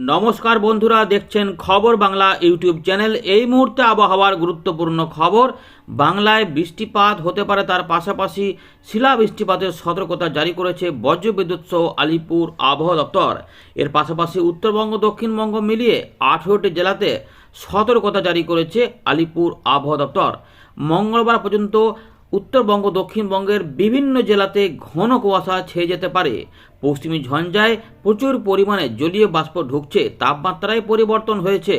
নমস্কার বন্ধুরা, দেখছেন খবর বাংলা ইউটিউব চ্যানেল। এই মুহূর্তে আবহাওয়ার গুরুত্বপূর্ণ খবর, বাংলায় বৃষ্টিপাত হতে পারে, তার পাশাপাশি শিলা বৃষ্টিপাতের সতর্কতা জারি করেছে বজ্রবিদ্যুৎ সহ আলিপুর আবহাওয়া দপ্তর। এর পাশাপাশি উত্তরবঙ্গ, দক্ষিণবঙ্গ মিলিয়ে আঠেরোটি জেলাতে সতর্কতা জারি করেছে আলিপুর আবহাওয়া দপ্তর। মঙ্গলবার পর্যন্ত উত্তরবঙ্গ দক্ষিণবঙ্গের বিভিন্ন জেলাতে ঘন কুয়াশা ছেয়ে যেতে পারে। পশ্চিমী ঝঞ্ঝায় প্রচুর পরিমাণে জলীয় বাষ্প ঢুকছে, তাপমাত্রায় পরিবর্তন হয়েছে।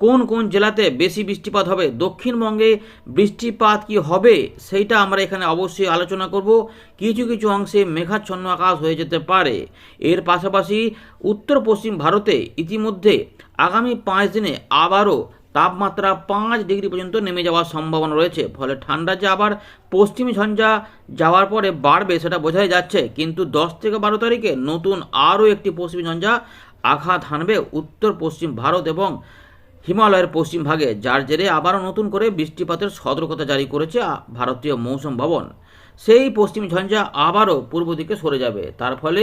কোন কোন জেলাতে বেশি বৃষ্টিপাত হবে দক্ষিণবঙ্গে বৃষ্টিপাত কি হবে, সেইটা আমরা এখানে অবশ্যই আলোচনা করব। কিছু কিছু অংশে মেঘাচ্ছন্ন আকাশ হয়ে যেতে পারে। এর পাশাপাশি উত্তর পশ্চিম ভারতে ইতিমধ্যে আগামী পাঁচ দিনে আবারও তাপমাত্রা পাঁচ ডিগ্রি পর্যন্ত নেমে যাওয়ার সম্ভাবনা রয়েছে। ফলে ঠান্ডা যে আবার পশ্চিমী ঝঞ্ঝা যাওয়ার পরে বাড়বে সেটা বোঝাই যাচ্ছে। কিন্তু দশ থেকে বারো তারিখে নতুন আরও একটি পশ্চিমী ঝঞ্ঝা আঘাত হানবে উত্তর পশ্চিম ভারত এবং হিমালয়ের পশ্চিম ভাগে, যার জেরে আবারও নতুন করে বৃষ্টিপাতের সতর্কতা জারি করেছে ভারতীয় মৌসুম ভবন। সেই পশ্চিম ঝঞ্ঝা আবারও পূর্ব দিকে সরে যাবে। তার ফলে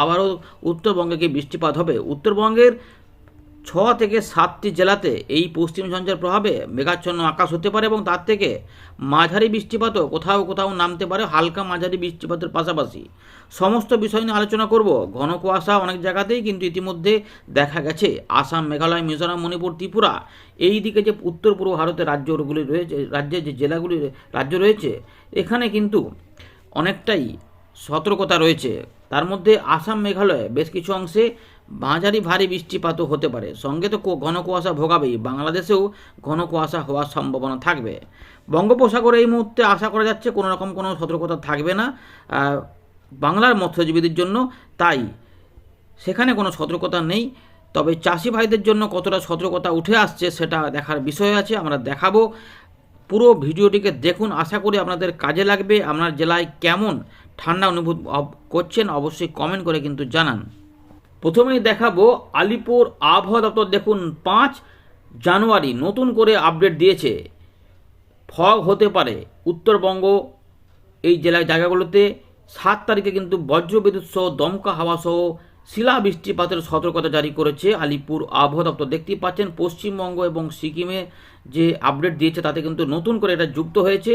আবারও উত্তরবঙ্গে গিয়ে বৃষ্টিপাত হবে। উত্তরবঙ্গের ছ থেকে সাতটি জেলাতে এই পশ্চিম ঝঞ্ঝার প্রভাবে মেঘাচ্ছন্ন আকাশ হতে পারে এবং তার থেকে মাঝারি বৃষ্টিপাতও কোথাও কোথাও নামতে পারে, হালকা মাঝারি বৃষ্টিপাতের পাশাপাশি। সমস্ত বিষয় নিয়ে আলোচনা করব। ঘন কুয়াশা অনেক জায়গাতেই কিন্তু ইতিমধ্যে দেখা গেছে। আসাম, মেঘালয়, মিজোরাম, মণিপুর, ত্রিপুরা এই দিকে যে উত্তর পূর্ব ভারতের রাজ্যগুলি রয়েছে রাজ্যের যে জেলাগুলি রাজ্য রয়েছে, এখানে কিন্তু অনেকটাই সতর্কতা রয়েছে। তার মধ্যে আসাম, মেঘালয়ে বেশ কিছু অংশে মাঝারি ভারী বৃষ্টিপাতও হতে পারে। সঙ্গে তো ঘন কুয়াশা ভোগাবেই। বাংলাদেশেও ঘন কুয়াশা হওয়ার সম্ভাবনা থাকবে। বঙ্গোপসাগরে এই মুহূর্তে আশা করা যাচ্ছে কোনো রকম কোনো সতর্কতা থাকবে না। বাংলার মৎস্যজীবীদের জন্য তাই সেখানে কোনো সতর্কতা নেই। তবে চাষি ভাইদের জন্য কতটা সতর্কতা উঠে আসছে সেটা দেখার বিষয় আছে, আমরা দেখাবো। পুরো ভিডিওটিকে দেখুন। আশা করি আপনাদের কাজে লাগবে। আপনার জেলায় কেমন ঠান্ডা অনুভূত করছেন অবশ্যই কমেন্ট করে কিন্তু জানান। প্রথমেই দেখাবো আলিপুর আবহাওয়া দপ্তর দেখুন, পাঁচ জানুয়ারি নতুন করে আপডেট দিয়েছে। ফগ হতে পারে। উত্তরবঙ্গ এই জেলার জায়গাগুলোতে সাত তারিখে কিন্তু বজ্রবিদ্যুৎ সহ দমকা হাওয়া সহ শিলা বৃষ্টিপাতের সতর্কতা জারি করেছে আলিপুর আবহাওয়া দপ্তর। দেখতেই পাচ্ছেন পশ্চিমবঙ্গ এবং সিকিমে যে আপডেট দিয়েছে তাতে কিন্তু নতুন করে এটা যুক্ত হয়েছে।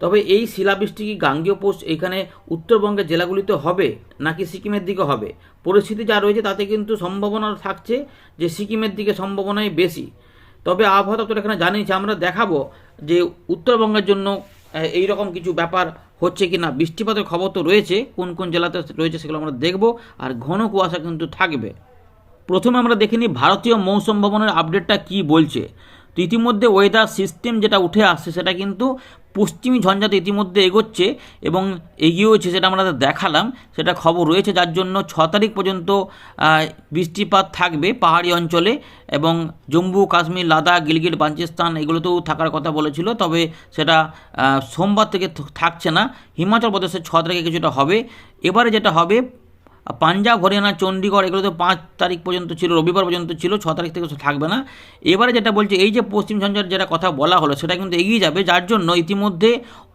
তবে এই শিলাবৃষ্টি কি গাঙ্গীয় পোস্ট এখানে উত্তরবঙ্গের জেলাগুলিতে হবে, নাকি সিকিমের দিকে হবে? পরিস্থিতি যা রয়েছে তাতে কিন্তু সম্ভাবনা থাকছে যে সিকিমের দিকে সম্ভাবনাই বেশি। তবে আবহাওয়া দপ্তর এখানে জানিয়েছে, আমরা দেখাবো যে উত্তরবঙ্গের জন্য এই রকম কিছু ব্যাপার হচ্ছে কি না বৃষ্টিপাতের খবর তো রয়েছে, কোন কোন জেলাতে রয়েছে সেগুলো আমরা দেখব, আর ঘন কুয়াশা কিন্তু থাকবে। প্রথমে আমরা দেখে নিই ভারতীয় মৌসুম ভবনের আপডেটটা কি বলছে। তো ইতিমধ্যে ওয়েদার সিস্টেম যেটা উঠে আসছে সেটা কিন্তু পশ্চিমী ঝঞ্ঝাতে ইতিমধ্যে এগোচ্ছে এবং এগিয়েওছে সেটা আমরা দেখালাম, সেটা খবর রয়েছে, যার জন্য ছ তারিখ পর্যন্ত বৃষ্টিপাত থাকবে পাহাড়ি অঞ্চলে এবং জম্মু, কাশ্মীর, লাদাখ, গিলগিট বাঞ্চিস্তান এগুলোতেও থাকার কথা বলেছিল, তবে সেটা সোমবার থেকে থাকছে না। হিমাচল প্রদেশের ছ তারিখে কিছুটা হবে। এবারে যেটা হবে পাঞ্জাব, হরিয়ানা চণ্ডীগড় এগুলো তো পাঁচ তারিখ পর্যন্ত ছিল, রবিবার পর্যন্ত ছিল, ছ তারিখ থেকে থাকবে না। এবারে যেটা বলছে, এই যে পশ্চিম ঝঞ্ঝার যেটা কথা বলা হলো, সেটা কিন্তু এগিয়ে যাবে, যার জন্য ইতিমধ্যে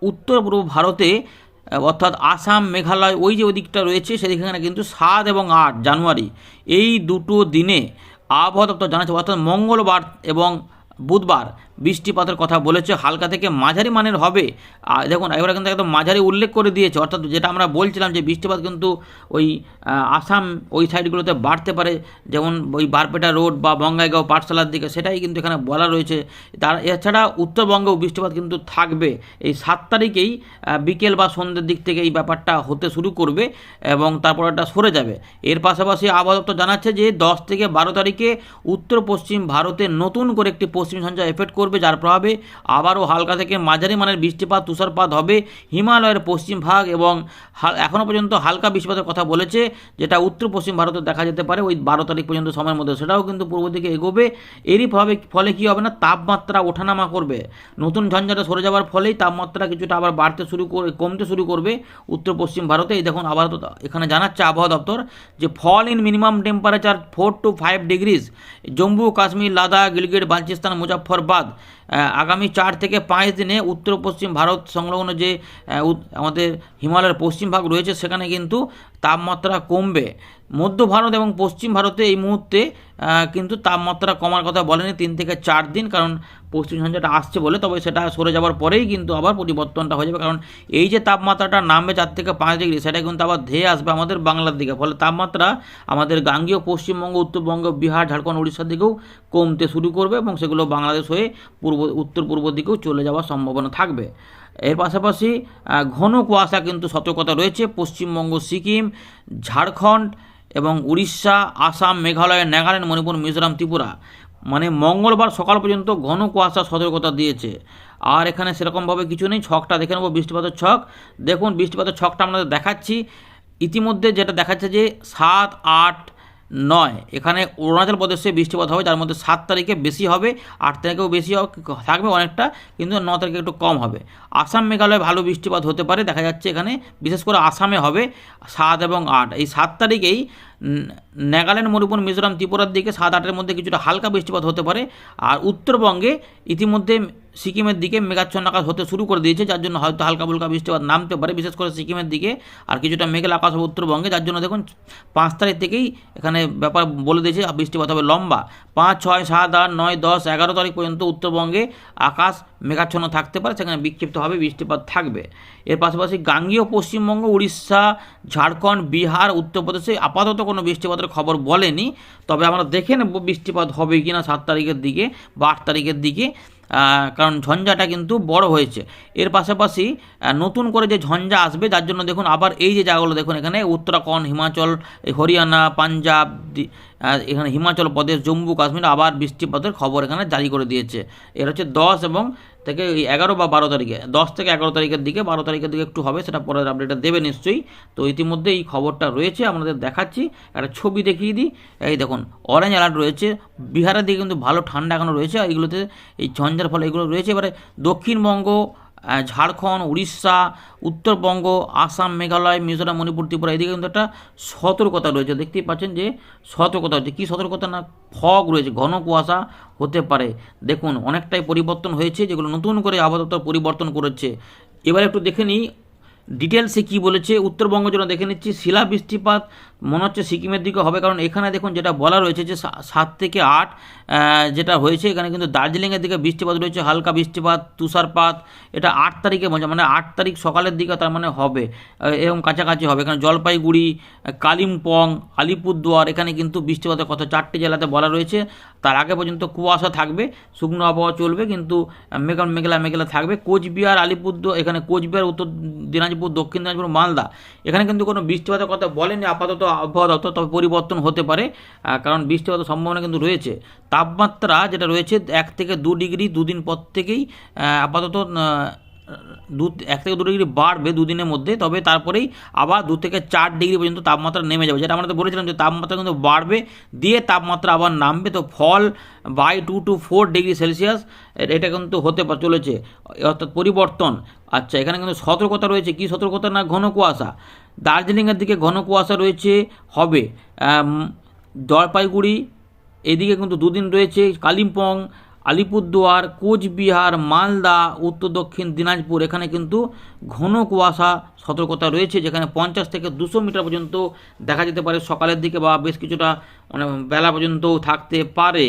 উত্তর পূর্ব ভারতে অর্থাৎ আসাম, মেঘালয়, ওই যে ওদিকটা রয়েছে সেখানে কিন্তু সাত এবং আট জানুয়ারি, এই দুটো দিনে আবহাওয়া দপ্তর জানাচ্ছে, অর্থাৎ মঙ্গলবার এবং বুধবার। বৃষ্টিপাতের কথা বলেছে, হালকা থেকে মাঝারি মানের হবে। দেখুন এবার কিন্তু একদম মাঝারি উল্লেখ করে দিয়েছে, অর্থাৎ যেটা আমরা বলছিলাম যে বৃষ্টিপাত কিন্তু ওই আসাম ওই সাইডগুলোতে বাড়তে পারে, যেমন ওই বারপেটা রোড বা বঙ্গাইগাঁও পাঠশালার দিকে, সেটাই কিন্তু এখানে বলা রয়েছে। তার, এছাড়া উত্তরবঙ্গেও বৃষ্টিপাত কিন্তু থাকবে। এই সাত তারিখেই বিকেল বা সন্ধ্যের দিক থেকে এই ব্যাপারটা হতে শুরু করবে এবং তারপর এটা সরে যাবে। এর পাশাপাশি আবহাওয়া দপ্তর জানাচ্ছে যে দশ থেকে বারো তারিখে উত্তর পশ্চিম ভারতে নতুন করে একটি পশ্চিম ঝঞ্ঝা এফেক্ট করবে। যার প্রভাবে আবারও হালকা থেকে মাঝারি মানের বৃষ্টিপাত, তুষারপাত হবে। হিমালয়ের পশ্চিম ভাগ এবং এখনও পর্যন্ত হালকা বৃষ্টিপাতের কথা বলেছে, যেটা উত্তর পশ্চিম ভারতে দেখা যেতে পারে। ওই বারো তারিখ পর্যন্ত সময়ের মধ্যে। সেটাও কিন্তু পূর্ব দিকে এগোবে। এরই প্রভাবে ফলে কী হবে না? তাপমাত্রা ওঠানামা করবে। নতুন ঝঞ্ঝাটা সরে যাওয়ার ফলেই তাপমাত্রা কিছুটা আবার বাড়তে শুরু করে কমতে শুরু করবে উত্তর পশ্চিম ভারতে। এই দেখুন আবার এখানে জানাচ্ছে আবহাওয়া দপ্তর যে fall in minimum temperature four to five degrees Jammu, Kashmir, Ladakh, Gilgit, Baltistan Muzaffarabad আগামী চার থেকে পাঁচ দিনে উত্তর পশ্চিম ভারত সংলগ্ন যে আমাদের হিমালয়ের পশ্চিম ভাগ রয়েছে, সেখানে কিন্তু তাপমাত্রা কমবে। মধ্য ভারত এবং পশ্চিম ভারতে এই মুহূর্তে কিন্তু তাপমাত্রা কমার কথা বলেনি তিন থেকে চার দিন, কারণ পশ্চিম ঝঞ্ঝাটা আসছে বলে, তবে সেটা সরে যাওয়ার পরেই কিন্তু আবার পরিবর্তনটা হয়ে যাবে। কারণ এই যে তাপমাত্রাটা নামবে চার থেকে পাঁচ ডিগ্রি, সেটা কিন্তু আবার ধেয়ে আসবে আমাদের বাংলার দিকে। ফলে তাপমাত্রা আমাদের গাঙ্গীয়, পশ্চিমবঙ্গ, উত্তরবঙ্গ, বিহার, ঝাড়খণ্ড, উড়িষ্যার দিকেও কমতে শুরু করবে এবং সেগুলো বাংলাদেশ হয়ে পূর্ব উত্তর পূর্ব দিকেও চলে যাওয়ার সম্ভাবনা থাকবে। এর পাশাপাশি ঘন কুয়াশা কিন্তু সতর্কতা রয়েছে। পশ্চিমবঙ্গ, সিকিম, ঝাড়খণ্ড এবং উড়িষ্যা, আসাম, মেঘালয়, নাগাল্যান্ড, মণিপুর, মিজোরাম, ত্রিপুরা। মানে মঙ্গলবার সকাল পর্যন্ত ঘন কুয়াশা সতর্কতা দিয়েছে। আর এখানে সেরকমভাবে কিছু নেই, ছকটা দেখে নেব, বৃষ্টিপাতের ছক। দেখুন, বৃষ্টিপাতের ছকটা আমরা দেখাচ্ছি। ইতিমধ্যে যেটা দেখাচ্ছে যে সাত, আট নয়। এখানে অরুণাচল প্রদেশে বৃষ্টিপাত হবে, যার মধ্যে সাত তারিখে বেশি হবে, আট তারিখেও বেশি থাকবে অনেকটা, কিন্তু ন তারিখে একটু কম হবে। আসাম মেঘালয়ে ভালো বৃষ্টিপাত হতে পারে, দেখা যাচ্ছে এখানে, বিশেষ করে আসামে হবে সাত এবং আট। এই সাত তারিখেই নাগাল্যান্ড, মণিপুর, মিজোরাম, ত্রিপুরার দিকে সাত আটের মধ্যে কিছুটা হালকা বৃষ্টিপাত হতে পারে। আর উত্তরবঙ্গে ইতিমধ্যে সিকিমের দিকে মেঘাচ্ছন্ন আকাশ হতে শুরু করে দিয়েছে, যার জন্য হয়তো হালকা ফুলকা বৃষ্টিপাত নামতে পারে, বিশেষ করে সিকিমের দিকে। আর কিছুটা মেঘলা আকাশ হবে উত্তরবঙ্গে, যার জন্য দেখুন, পাঁচ তারিখ থেকেই এখানে ব্যাপার বলে দিয়েছে বৃষ্টিপাত হবে লম্বা। পাঁচ, ছয়, সাত, আট, নয়, দশ, এগারো তারিখ পর্যন্ত উত্তরবঙ্গে আকাশ মেঘাচ্ছন্ন থাকতে পারে, সেখানে বিক্ষিপ্তভাবে বৃষ্টিপাত থাকবে। এর পাশাপাশি গাঙ্গীয় পশ্চিমবঙ্গ, উড়িষ্যা, ঝাড়খণ্ড, বিহার, উত্তরপ্রদেশে আপাতত কোনো বৃষ্টিপাতের খবর বলেনি, তবে আমরা দেখে নেব বৃষ্টিপাত হবে কি না সাত তারিখের দিকে বা আট তারিখের দিকে। কারণ ঝঞ্ঝাটা কিন্তু বড় হয়েছে। এর পাশাপাশি নতুন করে যে ঝঞ্ঝা আসবে, যার জন্য দেখুন আবার এই যে জায়গাগুলো দেখুন এখানে, উত্তরাখণ্ড, হিমাচল হরিয়ানা, পাঞ্জাব এখানে হিমাচল প্রদেশ, জম্মু, কাশ্মীর, আবার বৃষ্টিপাতের খবর এখানে জারি করে দিয়েছে। এর হচ্ছে দশ এবং থেকে এগারো বা বারো তারিখে, দশ থেকে এগারো তারিখের দিকে, বারো তারিখের দিকে একটু হবে, সেটা পরের আপডেটটা দেবে নিশ্চয়ই। তো ইতিমধ্যে এই খবরটা রয়েছে, আপনাদের দেখাচ্ছি। একটা ছবি দেখিয়ে দিই। এই দেখুন অরেঞ্জ অ্যালার্ট রয়েছে। বিহারের দিকে কিন্তু ভালো ঠান্ডা এখনও রয়েছে এইগুলোতে এই ঝঞ্ঝার ফলে এগুলো রয়েছে। এবারে দক্ষিণবঙ্গ ঝাড়খণ্ড, উড়িষ্যা, উত্তরবঙ্গ, আসাম, মেঘালয়, মিজোরাম, মণিপুর, ত্রিপুরা, এদিকে কিন্তু একটা সতর্কতা রয়েছে। দেখতেই পাচ্ছেন যে সতর্কতা রয়েছে। কী সতর্কতা না? ফগ রয়েছে, ঘন কুয়াশা হতে পারে। দেখুন, অনেকটাই পরিবর্তন হয়েছে, যেগুলো নতুন করে আবহাওয়া পরিবর্তন করেছে। এবার একটু দেখে নিই ডিটেলসে কী বলেছে? উত্তরবঙ্গ জন্য দেখে নিচ্ছি। শিলা বৃষ্টিপাত মনে হচ্ছে সিকিমের দিকে হবে, কারণ এখানে দেখুন যেটা বলা রয়েছে যে সাত থেকে আট যেটা হয়েছে, এখানে কিন্তু দার্জিলিংয়ের দিকে বৃষ্টিপাত রয়েছে, হালকা বৃষ্টিপাত, তুষারপাত, এটা আট তারিখে বোঝা মানে আট তারিখ সকালের দিকে তার মানে হবে এরকম কাছাকাছি হবে এখানে জলপাইগুড়ি, কালিম্পং, আলিপুরদুয়ার, এখানে কিন্তু বৃষ্টিপাতের কথা চারটি জেলাতে বলা রয়েছে। তার আগে পর্যন্ত কুয়াশা থাকবে, শুকনো আবহাওয়া চলবে, কিন্তু মেঘা মেঘলা মেঘলা থাকবে। কোচবিহার, আলিপুরদুয়ার, এখানে কোচবিহার, উত্তর দিনাজপুর দক্ষিণ দিনাজপুর, মালদা। এখানে কিন্তু কোনো বৃষ্টিপাতের কথা বলেনি আপাতত আবহাওয়া দপ্তর, তবে পরিবর্তন হতে পারে কারণ বৃষ্টিপাতের সম্ভাবনা কিন্তু রয়েছে। তাপমাত্রা যেটা রয়েছে, এক থেকে দু ডিগ্রি দুদিন পর থেকেই আপাতত দু এক থেকে দু ডিগ্রি বাড়বে দুদিনের মধ্যে, তবে তারপরেই আবার দু থেকে চার ডিগ্রি পর্যন্ত তাপমাত্রা নেমে যাবে। যেটা আমরা তো বলেছিলাম যে তাপমাত্রা কিন্তু বাড়বে, দিয়ে তাপমাত্রা আবার নামবে। তো fall by two to four degree Celsius এটা কিন্তু হতে চলেছে। অর্থাৎ পরিবর্তন। আচ্ছা এখানে কিন্তু সতর্কতা রয়েছে। কি সতর্কতা না ঘন কুয়াশা? দার্জিলিংয়ের দিকে ঘন কুয়াশা রয়েছে, হবে। জলপাইগুড়ি, এদিকে কিন্তু দুদিন রয়েছে। কালিম্পং আলিপুরদুয়ার, কোচবিহার, মালদা, উত্তর দক্ষিণ, দিনাজপুর, এখানে কিন্তু ঘন কুয়াশা সতর্কতা রয়েছে, যেখানে পঞ্চাশ থেকে দুশো মিটার পর্যন্ত দেখা যেতে পারে। সকালের দিকে বা বেশ কিছুটা মানে বেলা পর্যন্ত থাকতে পারে।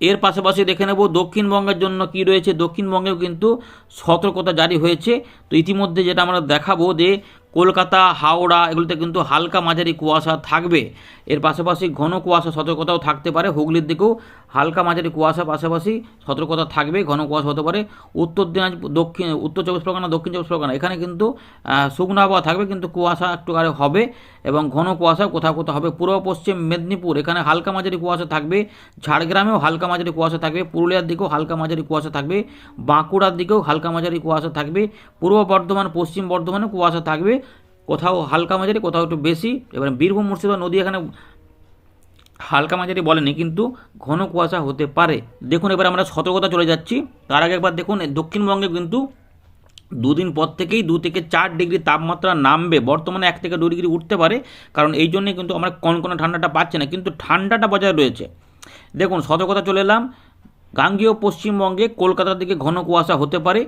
এর পাশাপাশি দেখে নেব দক্ষিণবঙ্গের জন্য কি রয়েছে। দক্ষিণবঙ্গেও কিন্তু সতর্কতা জারি হয়েছে। তো ইতিমধ্যে যেটা আমরা দেখাবো যে কলকাতা, হাওড়া এগুলোতে কিন্তু হালকা মাঝারি কুয়াশা থাকবে। এর পাশাপাশি ঘন কুয়াশা সতর্কতাও থাকতে পারে। হুগলির দিকেও হালকা মাঝারি কুয়াশা পাশাপাশি সতর্কতা থাকবে। ঘন কুয়াশা হতে পারে। উত্তর দিনাজপুর, দক্ষিণ, উত্তর চব্বিশ পরগনা, দক্ষিণ চব্বিশ পরগনা, এখানে কিন্তু শুকনো আবহাওয়া থাকবে কিন্তু কুয়াশা একটু আরে হবে এবং ঘন কুয়াশা কোথাও কোথাও হবে। পূর্ব পশ্চিম মেদিনীপুর, এখানে হালকা মাঝারি কুয়াশা থাকবে। ঝাড়গ্রামেও হালকা মাঝারি কুয়াশা থাকবে। পুরুলিয়ার দিকেও হালকা মাঝারি কুয়াশা থাকবে। বাঁকুড়ার দিকেও হালকা মাঝারি কুয়াশা থাকবে। পূর্ব বর্ধমান, পশ্চিম বর্ধমানে কুয়াশা থাকবে। কোথাও হালকা মাঝারি, কোথাও একটু বেশি। এবার বীরভূম, মুর্শিদাবাদ নদী এখানে হালকা মাঝারি বলেনি, কিন্তু ঘন কুয়াশা হতে পারে। দেখুন, এবার আমরা সতর্কতা চলে যাচ্ছি। তার আগে একবার দেখুন, দক্ষিণবঙ্গে কিন্তু দুদিন পর থেকেই দু থেকে চার ডিগ্রি তাপমাত্রা নামবে। বর্তমানে এক থেকে দু ডিগ্রি উঠতে পারে, কারণ এই জন্যই কিন্তু আমরা কনকনে ঠান্ডাটা পাচ্ছি না, কিন্তু ঠান্ডাটা বজায় রয়েছে। দেখুন, সতর্কতা চলে এলাম। গাঙ্গীয় পশ্চিমবঙ্গে কলকাতার দিকে ঘন কুয়াশা হতে পারে।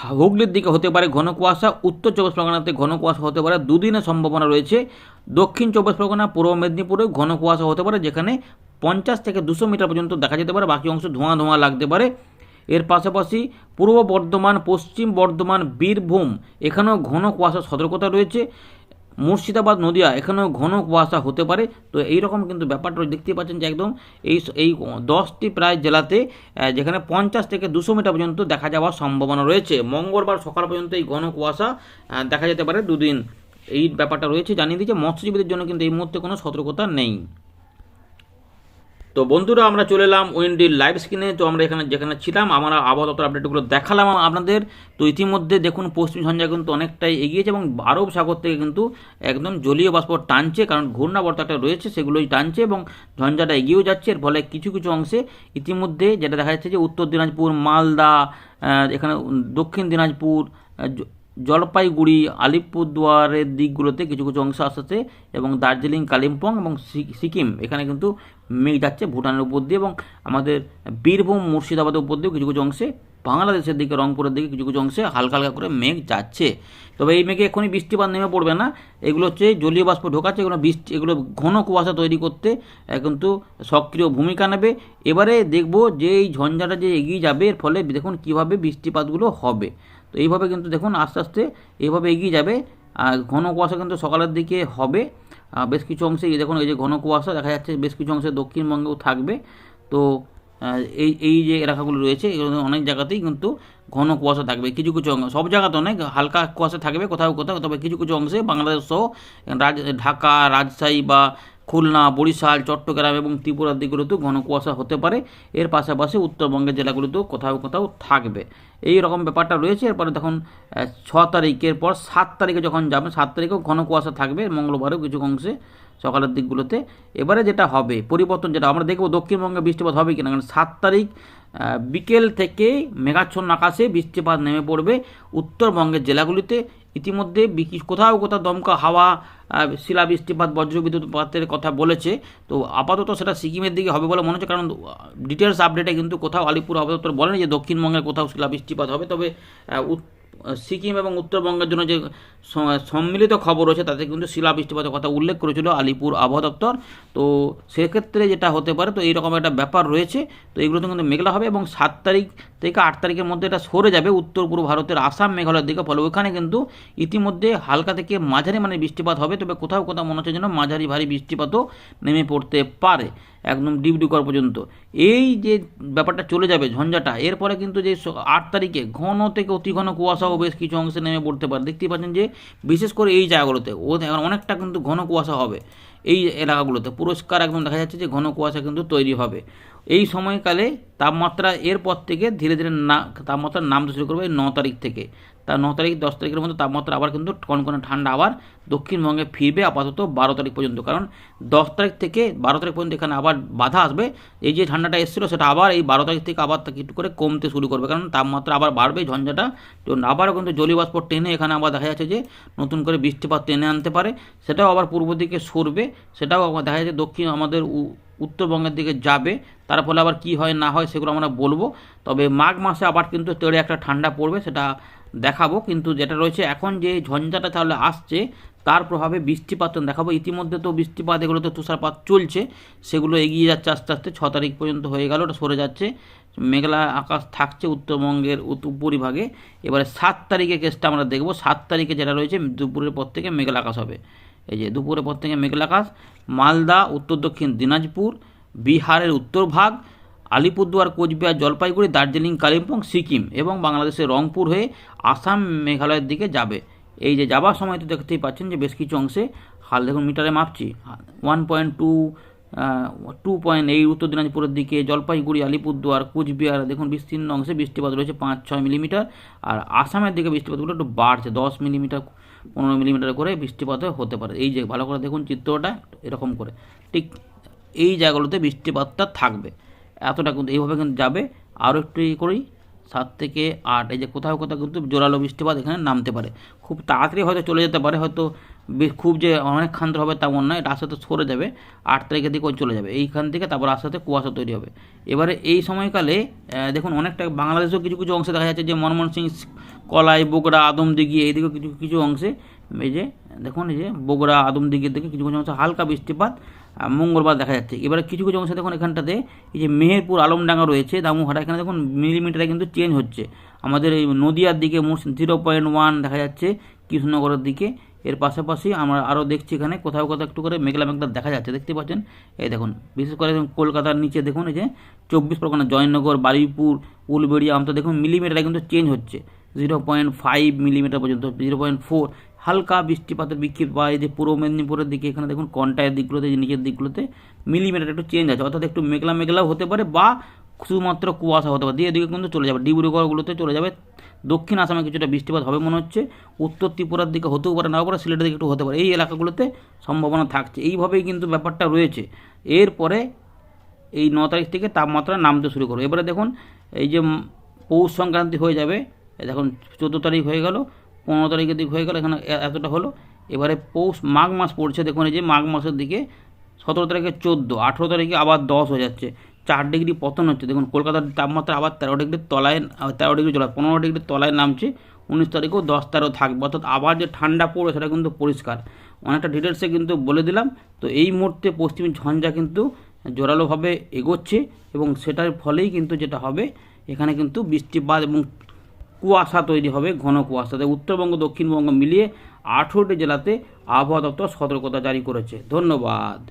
হুগলির দিকে হতে পারে ঘন কুয়াশা, উত্তর চব্বিশ পরগনাতে ঘন কুয়াশা হতে পারে দুদিনের সম্ভাবনা রয়েছে। দক্ষিণ চব্বিশ পরগনা, পূর্ব মেদিনীপুরে ঘন কুয়াশা হতে পারে, যেখানে পঞ্চাশ থেকে দুশো মিটার পর্যন্ত দেখা যেতে পারে, বাকি অংশ ধোঁয়া ধোঁয়া লাগতে পারে। এর পাশাপাশি পূর্ব বর্ধমান, পশ্চিম বর্ধমান, বীরভূম, এখানেও ঘন কুয়াশার সতর্কতা রয়েছে। মুর্শিদাবাদ, নদিয়া, এখানেও ঘন কুয়াশা হতে পারে। তো এই রকম কিন্তু ব্যাপারটা দেখতে পাচ্ছেন যে একদম এই এই দশটি প্রায় জেলাতে যেখানে পঞ্চাশ থেকে দুশো মিটার পর্যন্ত দেখা যাওয়ার সম্ভাবনা রয়েছে। মঙ্গলবার সকাল পর্যন্ত এই ঘন কুয়াশা দেখা যেতে পারে দুদিন। এই ব্যাপারটা রয়েছে, জানিয়ে দিচ্ছে মৎস্যজীবীদের জন্য কিন্তু এই মুহূর্তে কোনো সতর্কতা নেই। তো বন্ধুরা, আমরা চলে এলাম উইন্ডির লাইভ স্ক্রিনে তো আমরা এখানে যেখানে ছিলাম, আমরা আবহাওয়া আপডেটগুলো দেখালাম আপনাদের। তো ইতিমধ্যে দেখুন, পশ্চিম ঝঞ্ঝা কিন্তু অনেকটাই এগিয়েছে এবং আরব সাগর থেকে কিন্তু একদম জলীয় বাষ্প টানছে, কারণ ঘূর্ণাবর্ত একটা রয়েছে, সেগুলোই টানছে এবং ঝঞ্ঝাটা এগিয়েও যাচ্ছে। এর ফলে কিছু কিছু অংশে ইতিমধ্যে যেটা দেখা যাচ্ছে যে উত্তর দিনাজপুর, মালদা এখানে দক্ষিণ দিনাজপুর জলপাইগুড়ি, আলিপুরদুয়ারের দিকগুলোতে কিছু কিছু অংশ আসছে এবং দার্জিলিং, কালিম্পং এবং সিকিম। এখানে কিন্তু মেঘ যাচ্ছে ভুটানের উপর দিয়ে এবং আমাদের বীরভূম, মুর্শিদাবাদের উপর দিয়েও কিছু কিছু অংশে বাংলাদেশের দিকে, রংপুরের দিকে কিছু কিছু অংশে হালকা হালকা করে মেঘ যাচ্ছে। তবে এই মেঘে এখনই বৃষ্টিপাত নেমে পড়বে না। এগুলো হচ্ছে জলীয় বাষ্প ঢোকাচ্ছে, এগুলো বৃষ্টি, এগুলো ঘন কুয়াশা তৈরি করতে কিন্তু সক্রিয় ভূমিকা নেবে। এবারে দেখব যে এই ঝঞ্ঝাটা যে এগিয়ে যাবে, এর ফলে দেখুন কীভাবে বৃষ্টিপাতগুলো হবে। তো এইভাবে কিন্তু দেখুন আস্তে আস্তে এইভাবে এগিয়ে যাবে। আর ঘন কুয়াশা কিন্তু সকালের দিকে হবে। বেশ কিছু অংশে দেখুন এই যে ঘন কুয়াশা দেখা যাচ্ছে, বেশ কিছু অংশে দক্ষিণবঙ্গেও থাকবে। তো এই এই যে এলাকাগুলো রয়েছে, এগুলো অনেক জায়গাতেই কিন্তু ঘন কুয়াশা থাকবে। কিছু কিছু অংশ, সব জায়গাতে অনেক হালকা কুয়াশা থাকবে, কোথাও কোথাও, তবে কিছু কিছু অংশে বাংলাদেশ সহ রাজ, ঢাকা, রাজশাহী বা খুলনা, বরিশাল, চট্টগ্রাম এবং ত্রিপুরার দিকগুলোতেও ঘন কুয়াশা হতে পারে। এর পাশাপাশি উত্তরবঙ্গের জেলাগুলোতেও কোথাও কোথাও থাকবে। এই রকম ব্যাপারটা রয়েছে। এরপরে তখন ছ তারিখের পর সাত তারিখে যখন যাবে সাত তারিখেও ঘন কুয়াশা থাকবে। মঙ্গলবারেও কিছু অংশে সকালের দিকগুলোতে। এবারে যেটা হবে, পরিবর্তন যেটা, আমরা দেখব দক্ষিণবঙ্গে বৃষ্টিপাত হবে কিনা। কারণ সাত তারিখ বিকেল থেকে মেঘাচ্ছন্ন আকাশে বৃষ্টিপাত নেমে পড়বে উত্তরবঙ্গের জেলাগুলিতে। ইতিমধ্যে কোথাও কোথাও দমকা হাওয়া শিলা বৃষ্টিপাত বজ্রবিদ্যুৎপাতের কথা বলেছে। তো আপাতত সেটা সিকিমের দিকে হবে বলে মনে হচ্ছে, কারণ ডিটেলস আপডেটে কিন্তু কোথাও আলিপুর আবহাওয়া বলেনি যে দক্ষিণবঙ্গের কোথাও শিলা বৃষ্টিপাত হবে। তবে সিকিম এবং উত্তরবঙ্গের জন্য যে সম্মিলিত খবর রয়েছে, তাতে কিন্তু শিলা বৃষ্টিপাতের কথা উল্লেখ করেছিল আলিপুর আবহাওয়া দপ্তর। তো সেক্ষেত্রে যেটা হতে পারে, তো এইরকম একটা ব্যাপার রয়েছে। তো এগুলোতে কিন্তু মেঘলা হবে এবং সাত তারিখ থেকে আট তারিখের মধ্যে এটা সরে যাবে উত্তর পূর্ব ভারতের আসাম, মেঘালয়ের দিকে। ফলে ওইখানে কিন্তু ইতিমধ্যে হালকা থেকে মাঝারি মানে বৃষ্টিপাত হবে। তবে কোথাও কোথাও মনে হচ্ছে যেন মাঝারি ভারী বৃষ্টিপাতও নেমে পড়তে পারে একদম ডিপ করা পর্যন্ত। এই যে ব্যাপারটা চলে যাবে ঝঞ্ঝাটা এরপরে কিন্তু যে আট তারিখে ঘন থেকে অতি ঘন কুয়াশাও বেশ কিছু অংশে নেমে পড়তে পারে। দেখতেই পাচ্ছেন যে বিশেষ করে এই জায়গাগুলোতে ও অনেকটা কিন্তু ঘন কুয়াশা হবে। এই এলাকাগুলোতে। পুরস্কার একদম দেখা যাচ্ছে যে ঘন কুয়াশা কিন্তু তৈরি হবে। এই সময়কালে তাপমাত্রা এরপর থেকে ধীরে ধীরে না তাপমাত্রা নামতে শুরু করবে এই ন তারিখ থেকে। তার ন তারিখ, দশ তারিখের মধ্যে তাপমাত্রা আবার কিন্তু কনকনে ঠান্ডা আবার দক্ষিণবঙ্গে ফিরবে আপাতত বারো তারিখ পর্যন্ত। কারণ দশ তারিখ থেকে বারো তারিখ পর্যন্ত এখানে আবার বাধা আসবে। এই যে ঠান্ডাটা এসেছিল সেটা আবার এই বারো তারিখ থেকে আবার তা একটু করে কমতে শুরু করবে। কারণ তাপমাত্রা আবার বাড়বে ঝঞ্ঝাটা। তো আবারও কিন্তু জলীয়বাষ্প টেনে এখানে আবার দেখা যাচ্ছে যে নতুন করে বৃষ্টিপাত টেনে আনতে পারে। সেটাও আবার পূর্ব দিকে সরবে। সেটাও আবার দেখা যাচ্ছে দক্ষিণ আমাদের উত্তরবঙ্গের দিকে যাবে। তার ফলে আবার কি হয় না হয় সেগুলো আমরা বলব। তবে মাঘ মাসে আবার কিন্তু তেড়ে একটা ঠান্ডা পড়বে। সেটা দেখাবো, কিন্তু যেটা রয়েছে এখন যে ঝঞ্ঝাটা তাহলে আসছে, তার প্রভাবে বৃষ্টিপাত দেখাবো। ইতিমধ্যে তো বৃষ্টিপাত, এগুলোতে তুষারপাত চলছে, সেগুলো এগিয়ে যাচ্ছে আস্তে আস্তে। ছ তারিখ পর্যন্ত হয়ে গেল, ওটা সরে যাচ্ছে। মেঘলা আকাশ থাকছে উত্তরবঙ্গের উত- উপরিভাগে এবারে সাত তারিখে কেসটা আমরা দেখব। সাত তারিখে যেটা রয়েছে, দুপুরের পর থেকে মেঘলা আকাশ হবে। এই যে দুপুরের পর থেকে মেঘলা আকাশ, মালদা, উত্তর দক্ষিণ দিনাজপুর, বিহারের উত্তর ভাগ আলিপুরদুয়ার, কোচবিহার, জলপাইগুড়ি, দার্জিলিং, কালিম্পং, সিকিম এবং বাংলাদেশের রংপুর হয়ে আসাম মেঘালয়ের দিকে যাবে। এই যে যাবার সময় তো দেখতেই পাচ্ছেন যে বেশ কিছু অংশে হাল দেখুন মিটারে মাপছি। One point two two point এই উত্তর দিনাজপুরের দিকে, জলপাইগুড়ি, আলিপুরদুয়ার, কোচবিহার দেখুন বিস্তীর্ণ অংশে বৃষ্টিপাত রয়েছে পাঁচ, ছয় মিলিমিটার আর আসামের দিকে বৃষ্টিপাতগুলো একটু বাড়ছে, দশ মিলিমিটার, পনেরো মিলিমিটার করে বৃষ্টিপাত হতে পারে। এই যে ভালো করে দেখুন চিত্রটা, এরকম করে। ঠিক এই জায়গাগুলোতে বৃষ্টিপাতটা থাকবে। এতটা কিন্তু এইভাবে কিন্তু যাবে। আরও একটু ই করেই সাত থেকে আট, এই যে কোথাও কোথাও কিন্তু জোরালো বৃষ্টিপাত এখানে নামতে পারে। খুব তাড়াতাড়ি হয়তো চলে যেতে পারে, হয়তো খুব যে অনেক খান্ত হবে তেমন নয়, এটা আস্তে আস্তে সরে যাবে। আট তারিখের দিকে ওই চলে যাবে। এইখান থেকে তারপর আস্তে আস্তে কুয়াশা তৈরি হবে। এবারে এই সময়কালে দেখুন অনেকটা বাংলাদেশেও কিছু কিছু অংশে দেখা যাচ্ছে যে মনমোহন সিং, কলাই বগুড়া আদমদিঘি, এইদিকেও কিছু কিছু অংশে এই যে, দেখুন এই যে, বগুড়া আদমদিঘির দিকে কিছু কিছু অংশে হালকা বৃষ্টিপাত মঙ্গলবার দেখা যাচ্ছে। এবারে কিছু কিছু অংশে দেখুন এখানটাতে এই যে মেহেরপুর আলমডাঙ্গা রয়েছে, দামুহাটা, এখানে দেখুন মিলিমিটারে কিন্তু চেঞ্জ হচ্ছে। আমাদের এই নদিয়ার দিকে জিরো পয়েন্ট ওয়ান দেখা যাচ্ছে, কৃষ্ণনগরের দিকে। এর পাশাপাশি আমরা আরও দেখছি এখানে, কোথাও কোথাও একটু করে মেঘলা মেঘলা দেখা যাচ্ছে, দেখতে পাচ্ছেন? এই দেখুন, বিশেষ করে কলকাতার নিচে দেখুন এই যে, চব্বিশ পরগনা, জয়নগর, বারুইপুর, উলবেড়িয়া আমতা দেখুন মিলিমিটারে কিন্তু চেঞ্জ হচ্ছে। জিরো পয়েন্ট ফাইভ মিলিমিটার পর্যন্ত জিরো পয়েন্ট ফোর হালকা বৃষ্টিপাতের বিক্ষিপ্ত বা এই যে পূর্ব মেদিনীপুরের দিকে, এখানে দেখুন কন্টায়ের দিকগুলোতে নিচের দিকগুলোতে মিলিমিটার একটু চেঞ্জ আছে। অর্থাৎ একটু মেঘলা মেঘলাও হতে পারে বা শুধুমাত্র কুয়াশা হতে পারে। দিয়ে এদিকে কিন্তু চলে যাবে। ডিব্রুগড়গুলোতে চলে যাবে। দক্ষিণ আসামে কিছুটা বৃষ্টিপাত হবে মনে হচ্ছে। উত্তর ত্রিপুরার দিকে হতেও পারে, নাও পারে, সিলেটের দিকে একটু হতে পারে। এই এলাকাগুলোতে সম্ভাবনা থাকছে। এইভাবেই কিন্তু ব্যাপারটা রয়েছে। এরপরে এই ন তারিখ থেকে তাপমাত্রা নামতে শুরু করবে। এবারে দেখুন, এই যে পৌষ সংক্রান্তি হয়ে যাবে দেখুন, চোদ্দ তারিখ হয়ে গেল। পনেরো তারিখের দিক হয়ে গেল, এখানে এতটা হলো। এবারে পৌষ, মাঘ মাস পড়ছে, দেখুন এই যে মাঘ মাসের দিকে সতেরো তারিখে চোদ্দ, আঠেরো তারিখে আবার দশ হয়ে যাচ্ছে। চার ডিগ্রি পতন হচ্ছে, দেখুন কলকাতার তাপমাত্রা আবার তেরো ডিগ্রির তলায় তেরো ডিগ্রি চলে পনেরো ডিগ্রির তলায় নামছে। উনিশ তারিখেও দশ তেরো থাকবে অর্থাৎ আবার যে ঠান্ডা পড়বে সেটা কিন্তু পরিষ্কার। অনেকটা ডিটেলসে কিন্তু বলে দিলাম। তো এই মুহূর্তে পশ্চিমী ঝঞ্ঝা কিন্তু জোরালোভাবে এগোচ্ছে এবং সেটার ফলেই কিন্তু যেটা হবে, এখানে কিন্তু বৃষ্টিপাত এবং কুয়াশা তৈরি হবে, ঘন কুয়াশা তাই উত্তরবঙ্গ, দক্ষিণবঙ্গ মিলিয়ে আঠেরোটি জেলাতে আবহাওয়া দপ্তর সতর্কতা জারি করেছে। ধন্যবাদ।